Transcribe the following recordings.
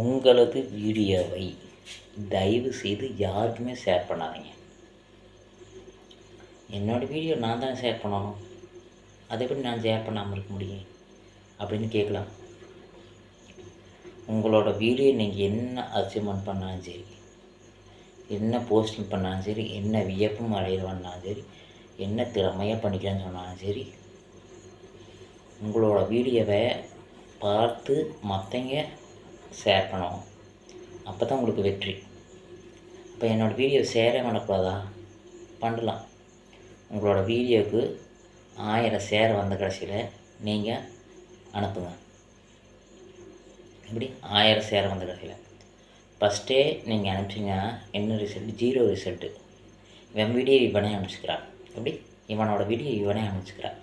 உங்களது வீடியோவை தயவு செய்து யாருக்குமே ஷேர் பண்ணாதீங்க. என்னோடய வீடியோ நான் தானே ஷேர் பண்ணணும். அதை எப்படி நான் ஷேர் பண்ணாமல் இருக்க முடியும்? அப்படின்னு கேட்கலாம். உங்களோட வீடியோ நீங்கள் என்ன அச்சீவ்மெண்ட் பண்ணாலும் சரி என்ன போஸ்டிங் பண்ணாலும் சரி என்ன வியப்பும் பண்ணாலும் சரி என்ன திறமையாக பண்ணிக்கலாம்னு சொன்னாலும் சரி உங்களோட வீடியோவை பார்த்து மற்றவங்க ஷேர் பண்ணணும் அப்போ தான் உங்களுக்கு வெற்றி. இப்போ என்னோடய வீடியோ ஷேரே பண்ணக்கூடாதா பண்ணலாம். உங்களோட வீடியோவுக்கு ஆயிரம் ஷேர் வந்த கடைசியில் நீங்கள் அனுப்புங்க. எப்படி? ஆயிரம் ஷேர் வந்த கடைசியில். ஃபஸ்ட்டே நீங்கள் அனுப்பிச்சிங்கன்னா என்ன ரிசல்ட் ஜீரோ ரிசல்ட்டு இவன் வீடியோ இவனே அனுப்பிச்சிக்கிறான். எப்படி? இவனோட வீடியோ இவனே அனுப்பிச்சிக்கிறான்.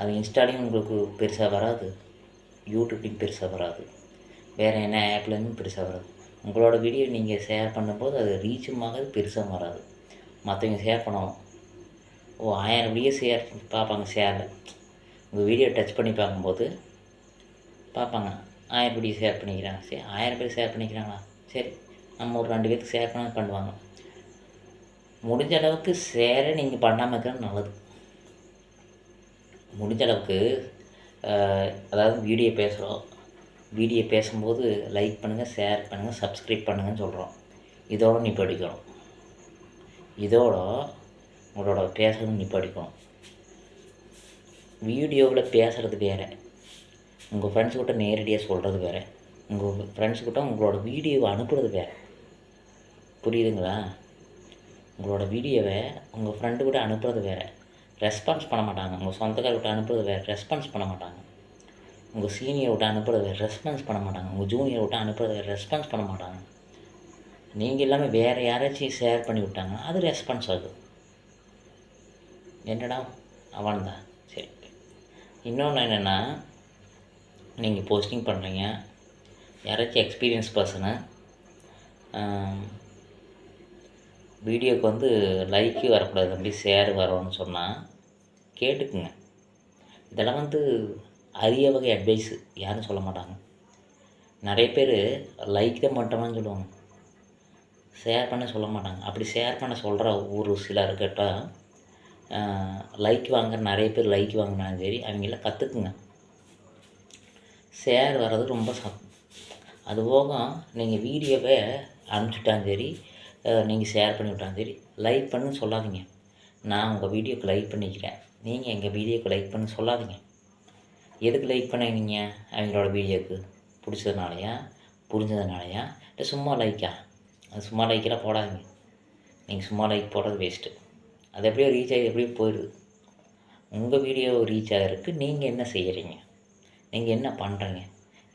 அது இன்ஸ்டாலையும் உங்களுக்கு பெருசாக வராது. யூடியூப்லேயும் பெருசாக வராது. வேறு என்ன ஆப்லேருந்து பெருசாக வராது. உங்களோட வீடியோ நீங்கள் ஷேர் பண்ணும்போது அது ரீச்சும் ஆகாது பெருசாக வராது மற்றவங்க ஷேர் பண்ணுவோம் ஓ ஆயிரம் வீடியோ ஷேர் பார்ப்பாங்க ஷேரில் உங்கள் வீடியோ டச் பண்ணி பார்க்கும்போது பார்ப்பாங்க ஆயிரம் வீடியோ ஷேர் பண்ணிக்கிறாங்க. சரி ஆயிரம் பேர் ஷேர் பண்ணிக்கிறாங்களா? சரி நம்ம ஒரு ரெண்டு பேருக்கு ஷேர் பண்ண பண்ணுவாங்க. முடிஞ்ச அளவுக்கு ஷேரை நீங்கள் பண்ணாமல் இருக்கிறது நல்லது. முடிஞ்ச அளவுக்கு அதாவது வீடியோ பேசுகிறோம் வீடியோ பேசும்போது லைக் பண்ணுங்கள் ஷேர் பண்ணுங்கள் சப்ஸ்கிரைப் பண்ணுங்கன்னு சொல்கிறோம் இதோட நீ படிக்கணும். இதோட உங்களோட பேசுறது நீ படிக்கணும். வீடியோவில் பேசுகிறது வேறு. உங்கள் ஃப்ரெண்ட்ஸ்கிட்ட நேரடியாக சொல்கிறது வேறு. உங்கள் ஃப்ரெண்ட்ஸ்கிட்ட உங்களோட வீடியோவை அனுப்புறது வேறு. புரியுதுங்களா? உங்களோட வீடியோவை உங்கள் ஃப்ரெண்டு கூட அனுப்புறது வேறு. ரெஸ்பான்ஸ் பண்ண மாட்டாங்க. உங்கள் சொந்தக்கார அனுப்புறது வேறு. ரெஸ்பான்ஸ் பண்ண மாட்டாங்க. உங்கள் சீனியர் விட்டு அனுப்புகிறத ரெஸ்பான்ஸ் பண்ண மாட்டாங்க. உங்கள் ஜூனியர் விட்டு அனுப்புகிறத ரெஸ்பான்ஸ் பண்ண மாட்டாங்க. நீங்கள் எல்லாமே வேறு யாராச்சும் ஷேர் பண்ணி விட்டாங்கன்னா அது ரெஸ்பான்ஸ் ஆகுது. என்னடா? அவன் தான் சரி. இன்னொன்று என்னென்னா நீங்கள் போஸ்டிங் பண்ணுறீங்க யாராச்சும் எக்ஸ்பீரியன்ஸ் பர்சனு வீடியோக்கு வந்து லைக்கு வரக்கூடாது. அப்படி ஷேர் வரணும்னு சொன்னால் கேட்டுக்குங்க. இதெல்லாம் வந்து அரிய வகை அட்வைஸு யாரும் சொல்ல மாட்டாங்க. நிறைய பேர் லைக் தான் பண்ணுறோம்னு சொல்லுவாங்க. ஷேர் பண்ண சொல்ல மாட்டாங்க. அப்படி ஷேர் பண்ண சொல்கிற ஒரு சிலர் கேட்டால் லைக் வாங்குற நிறைய பேர் லைக் வாங்கினாலும் சரி அவங்களாம் கற்றுக்குங்க ஷேர் வர்றது ரொம்ப ச அது போக நீங்கள் வீடியோவை அனுப்பிச்சிட்டாலும் சரி நீங்கள் ஷேர் பண்ணி விட்டாலும் சரி லைக் பண்ணு சொல்லாதீங்க. நான் உங்கள் வீடியோக்கு லைக் பண்ணிக்கிறேன். நீங்கள் எங்கள் வீடியோக்கு லைக் பண்ணு சொல்லாதீங்க. எதுக்கு லைக் பண்ணிங்க அவங்களோட வீடியோக்கு பிடிச்சதுனாலையா? புரிஞ்சதுனாலையா? இல்லை சும்மா லைக்கா அது சும்மா லைக்கெல்லாம் போடாதீங்க. நீங்கள் சும்மா லைக் போடுறது வேஸ்ட்டு அது எப்படியோ ரீச் ஆகி எப்படியோ போயிடுது. உங்கள் வீடியோ ரீச் ஆகிறதுக்கு நீங்கள் என்ன செய்கிறீங்க நீங்கள் என்ன பண்ணுறீங்க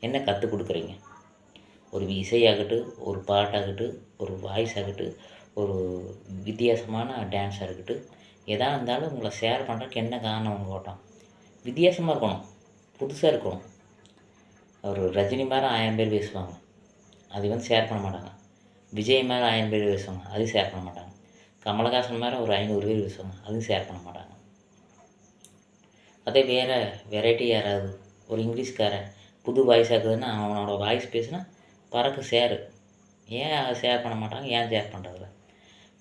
என்ன கற்றுக் கொடுக்குறீங்க? ஒரு இசையாகட்டும் ஒரு பாட்டாகட்டும் ஒரு வாய்ஸ் ஆகட்டும் ஒரு வித்தியாசமான டான்ஸாக இருக்கட்டும் எதாக இருந்தாலும் உங்களை ஷேர் பண்ணுறதுக்கு என்ன காரணம் உங்கள் ஓட்டம்? வித்தியாசமாக இருக்கணும். புதுசாக இருக்கணும் ஒரு ரஜினி மாதிரி ஆயிரம் பேர் பேசுவாங்க. அது வந்து ஷேர் பண்ண மாட்டாங்க. விஜய் மாதிரி ஆயிரம் பேர் பேசுவாங்க. அதையும் ஷேர் பண்ண மாட்டாங்க. கமலஹாசன் மாதிரி ஒரு ஐநூறு பேர் பேசுவாங்க. அதுவும் ஷேர் பண்ண மாட்டாங்க. அதே வேறு வெரைட்டி யாராவது? ஒரு இங்கிலீஷ்காரன். புது வாய்ஸ் ஆகுதுன்னா அவனோட வாய்ஸ் பேசுனா பறக்க ஷேரு ஏன் அதை ஷேர் பண்ண மாட்டாங்க? ஏன் ஷேர் பண்ணுறதில்ல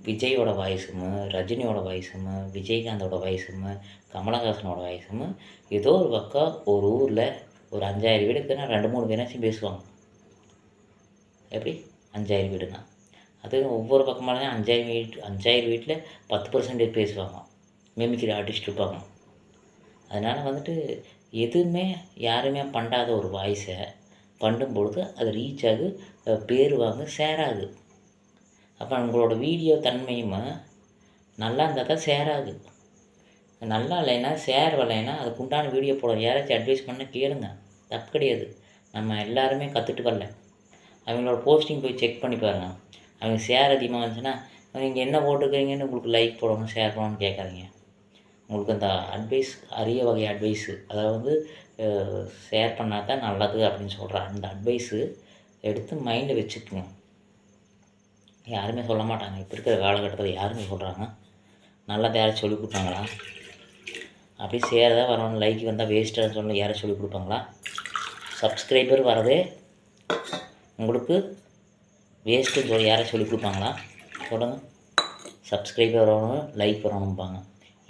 விஜயோட வாய்ஸும் ரஜினியோட வாய்ஸும் விஜயகாந்தோட வாய்ஸும் கமலஹாசனோட வாய்ஸும் ஏதோ ஒரு பக்கம் ஒரு ஊரில் ஒரு அஞ்சாயிரம் வீடு ரெண்டு மூணு பேராச்சும் பேசுவாங்க. எப்படி? அஞ்சாயிரம் வீடுனா அது ஒவ்வொரு பக்கமாலையும் அஞ்சாயிரம் வீட்டு அஞ்சாயிரம் வீட்டில் பத்து பர்சன்டேஜ் பேசுவாங்க. மிமிக்ரி ஆர்டிஸ்ட் இருப்பாங்க. அதனால் வந்துட்டு எதுவுமே யாருமே பண்ணாத ஒரு வாய்ஸை பண்ணும் பொழுது அது ரீச் ஆகு பேர் வாங்க சேராது. அப்போ உங்களோட வீடியோ தன்மையும் நல்லா இருந்தால் தான் ஷேர் ஆகுது நல்லா இல்லைன்னா ஷேர் வரலைன்னா அதுக்கு உண்டான வீடியோ போட யாராச்சும் அட்வைஸ் பண்ண கேளுங்க. தப்பு கிடையாது. நம்ம எல்லாருமே கற்றுட்டு வரல அவங்களோட போஸ்டிங் போய் செக் பண்ணி பாருங்கள் அவங்க ஷேர் அதிகமாக வந்துச்சுன்னா நீங்கள் என்ன போட்டுக்கிறீங்கன்னு உங்களுக்கு லைக் போடணும் ஷேர் பண்ணணும்னு கேட்காதீங்க. உங்களுக்கு அந்த அட்வைஸ் அரிய வகை அட்வைஸு அதாவது ஷேர் பண்ணால் தான் நல்லது அப்படின்னு சொல்கிறேன் அந்த அட்வைஸு எடுத்து மைண்டில் வச்சுக்கணும் யாருமே சொல்ல மாட்டாங்க. இப்போ இருக்கிற காலகட்டத்தில் யாருமே சொல்கிறாங்க நல்லதை யாரும் சொல்லி கொடுத்தாங்களா அப்படி ஷேர் வரணும் லைக் வந்தால் வேஸ்ட்டாக சொல்லி யாரும் சொல்லி கொடுப்பாங்களா? சப்ஸ்கிரைபர் வரதே உங்களுக்கு வேஸ்ட்டுன்னு சொல்லி யாரும் சொல்லி கொடுப்பாங்களா? சொல்லுங்கள் சப்ஸ்கிரைபர் வரணும் லைக் வரணும்பாங்க.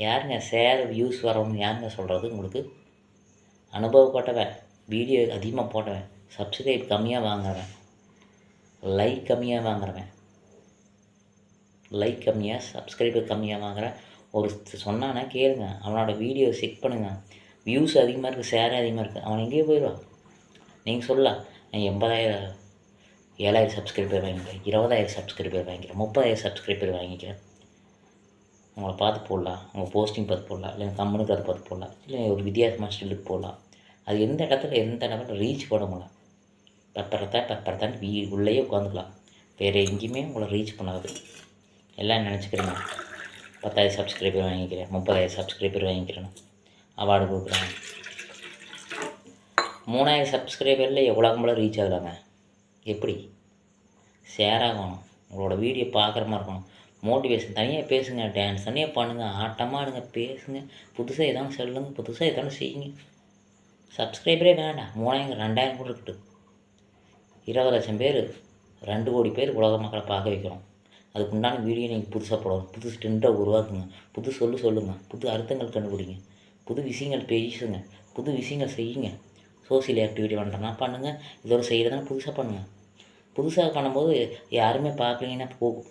யாருங்க சேர் வியூஸ் வரணும்னு யாருங்க சொல்கிறது உங்களுக்கு அனுபவப்பட்டவன் வீடியோ அதிகமாக போட்டவன் சப்ஸ்கிரைப் கம்மியாக வாங்குறவன் லைக் கம்மியாக வாங்குறவன். லைக் கம்மியாக சப்ஸ்கிரைபர் கம்மியாக வாங்குற ஒரு சொன்னானா கேளுங்க. அவனோட வீடியோ செக் பண்ணுங்கள் வியூஸ் அதிகமாக இருக்குது ஷேர் அதிகமாக இருக்குது அவன் எங்கேயே போயிடுவான். நீங்கள் சொல்லலாம் நான் எண்பதாயிரம் ஏழாயிரம் சப்ஸ்கிரைபர் வாங்கிக்கிறேன் இருபதாயிரம் சப்ஸ்கிரைபர் வாங்கிக்கிறேன் முப்பதாயிரம் சப்ஸ்கிரைபர் வாங்கிக்கிறேன். உங்களை பார்த்து போடலாம். உங்கள் போஸ்டிங் பார்த்து போடலாம். இல்லை கம்பெனிக்கு அதை பார்த்து போடலாம். இல்லை ஒரு வித்தியாசமாக ஸ்டில்லுக்கு போடலாம். அது எந்த இடத்துல எந்த இடத்துல ரீச் போட முடியல பெப்பரத்தா பெப்பரத்தான் வீ உள்ளேயே உட்காந்துக்கலாம் வேறு எங்கேயுமே உங்களை ரீச் பண்ணாது. எல்லாம் நினச்சிக்கிறீங்க பத்தாயிரம் சப்ஸ்கிரைபர் வாங்கிக்கிறேன் முப்பதாயிரம் சப்ஸ்கிரைபர் வாங்கிக்கிறேன். அவார்டு கொடுக்குறாங்க மூணாயிரம் சப்ஸ்கிரைபரில் எவ்வளோ கும்பலாக ரீச் ஆகலாங்க? எப்படி? ஷேர் ஆகணும். உங்களோட வீடியோ பார்க்குற மாதிரி இருக்கணும். மோட்டிவேஷன் தனியாக பேசுங்க டான்ஸ் தனியாக பண்ணுங்கள் ஆட்டமாக ஆடுங்க பேசுங்க. புதுசாக எதாவது செல்லுங்க புதுசாக எதாவது செய்யுங்க. சப்ஸ்கிரைபரே வேண்டாம். மூணாயிரம் ரெண்டாயிரம் கூட இருக்கட்டும். இருபது லட்சம் பேர் ரெண்டு கோடி பேர் உலக மக்களை பார்க்க வைக்கிறோம் அதுக்கு உண்டான வீடியோ நீங்கள் புதுசாக போடணும். புது ஸ்டெண்ட்டை உருவாக்குங்க. புது சொல்லு சொல்லுங்கள் புது அர்த்தங்கள் கண்டுபிடிங்க. புது விஷயங்கள் பேசுங்க. புது விஷயங்கள் செய்யுங்க. சோசியல் ஆக்டிவிட்டி பண்ணுறனா பண்ணுங்கள் இதோட செய்கிறதுனா புதுசாக பண்ணுங்கள் புதுசாக பண்ணும்போது யாருமே பார்க்கலீங்கன்னா போகும்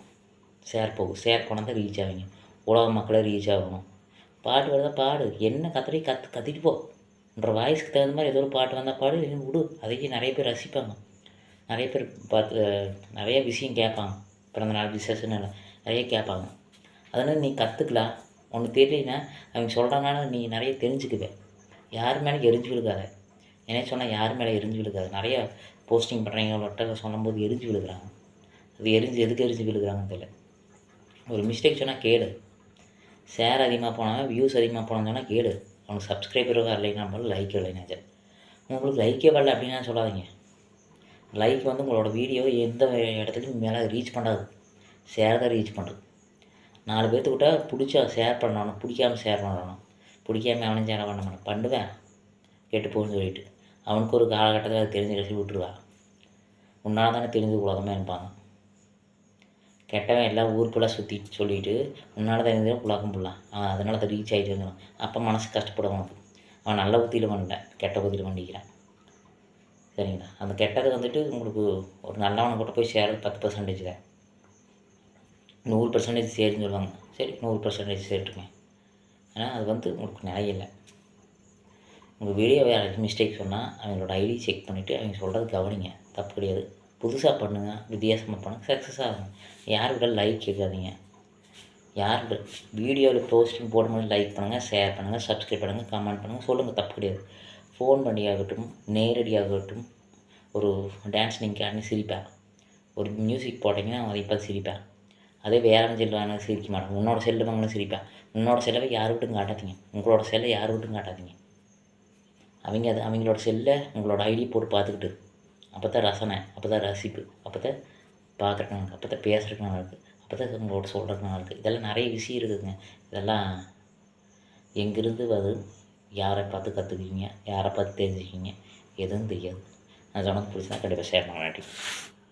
ஷேர் போகும் ஷேர் பண்ணால் தான் ரீச் ஆகுங்க உலக மக்களை ரீச் ஆகணும். பாட்டு வருதா பாடு. என்ன கத்துறி கற்று கத்திட்டு போன்ற வாய்ஸ்க்கு தகுந்த மாதிரி ஏதோ ஒரு பாட்டு வந்தால் பாடு. இல்லைன்னு விடு. அதையும் நிறைய பேர் ரசிப்பாங்க. நிறைய பேர் பார்த்து நிறைய விஷயம் கேட்பாங்க. பிறந்த நாள் விசேஷம் நிறைய கேட்பாங்க. அதனால் நீ கற்றுக்கலாம் ஒன்று தெரியலனா அவங்க சொல்கிறனால நீ நிறைய தெரிஞ்சுக்குவேன் யார் மேலே எரிஞ்சு விழுகாத? என்ன சொன்னால் யார் மேலே எரிஞ்சு விழுகாது? நிறைய போஸ்டிங் பண்ணுறவங்கள்ட்ட சொல்லும்போது எரிஞ்சு விழுகிறாங்க. அது எரிஞ்சு எதுக்கு எரிஞ்சு விழுகிறாங்கன்னு தெரியல. ஒரு மிஸ்டேக் சொன்னால் கேடு ஷேர் அதிகமாக போனாங்க வியூஸ் அதிகமாக போனான்னு சொன்னால் கேடு அவனுக்கு சப்ஸ்கிரைபர் வரலைன்னா போல லைக் இல்லைனாச்சு உங்களுக்கு லைக்கே வரல அப்படின்னு சொல்லாதீங்க. லைக் வந்து உங்களோட வீடியோ எந்த இடத்துலையும் மேலே ரீச் பண்ணாது. ஷேர் தான் ரீச் பண்ணுறது நாலு பேர்த்துக்கிட்ட பிடிச்சா ஷேர் பண்ணணும். பிடிக்காம ஷேர் பண்ணணும். பிடிக்காம அவனும் ஷேர் பண்ண மாட்டான். பண்ணுவேன். கெட்டு போகணும்னு சொல்லிட்டு. அவனுக்கு ஒரு காலகட்டத்தில் அது தெரிஞ்சு கழிச்சு விட்டுருவான் உன்னால் தானே தெரிஞ்சு உலகமே இருப்பாங்க கெட்டவன் எல்லாம் ஊருக்குள்ளே சுற்றி சொல்லிட்டு உன்னால் தெரிஞ்சு உலகம் போடலாம் அவன் அதனால் அதை ரீச் ஆகிட்டு வந்துடும் அப்போ மனசு கஷ்டப்படும் அவனுக்கு அவன் நல்ல புத்தியில் பண்ணிட்டேன். கெட்ட புத்தியில் பண்ணிக்கிறான். சரிங்களா? அந்த கெட்டது வந்துட்டு உங்களுக்கு ஒரு நல்லவனை கூட போய் சேர்றது பத்து பர்சன்டேஜ் தான் நூறு பர்சன்டேஜ் சேருன்னு சொல்லுவாங்க. சரி நூறு பர்சன்டேஜ் சேர்த்துங்க ஏன்னா அது வந்து உங்களுக்கு நிலையில்லை உங்கள் வீடியோ வேறு மிஸ்டேக் சொன்னால் அவங்களோட ஐடி செக் பண்ணிவிட்டு அவங்க சொல்கிறது கவனிங்க. தப்பு கிடையாது. புதுசாக பண்ணுங்கள் வித்தியாசமாக பண்ணுங்கள் சக்ஸஸ் ஆகுங்க. யாருக்கிட்ட லைக் கேட்காதீங்க. யார்கிட்ட வீடியோவில் போஸ்டிங் போடும்போது லைக் பண்ணுங்கள் ஷேர் பண்ணுங்கள் சப்ஸ்கிரைப் பண்ணுங்கள் கமெண்ட் பண்ணுங்கள் சொல்லுங்கள் தப்பு கிடையாது. ஃபோன் பண்ணியாகட்டும் நேரடியாகட்டும் ஒரு டான்ஸ் நீங்கள் ஆடி சிரிப்பேன். ஒரு மியூசிக் போட்டிங்கன்னா அதை இப்போ சிரிப்பேன். அதே வேறு செல்லு வாங்கினா சிரிக்க மாட்டேன். உன்னோட செல்லு வாங்கினா சிரிப்பேன். உன்னோட செலவை யார் விட்டும் காட்டாதீங்க. உங்களோட செல்லை யார் விட்டும் காட்டாதீங்க. அவங்க அது அவங்களோட செல்லை உங்களோட ஐடி போட்டு பார்த்துக்கிட்டு அப்போ தான் ரசனை அப்போ தான் ரசிப்பு அப்போ தான் பார்க்குறக்கு நல்லா அப்போ தான் பேசுறதுக்கு நல்லா இருக்குது அப்போ தான் உங்களோட சொல்கிறக்கு நல்லா இருக்குது இதெல்லாம் நிறைய விஷயம் இருக்குதுங்க. இதெல்லாம் எங்கேருந்து வரும் யாரை பார்த்து கற்றுக்குவீங்க யாரை பார்த்து தெரிஞ்சுக்கிங்க எதுவும் தெரியாது. நான் சொன்னது பிடிச்சா கண்டிப்பாக ஷேர் பண்ண வேண்டிய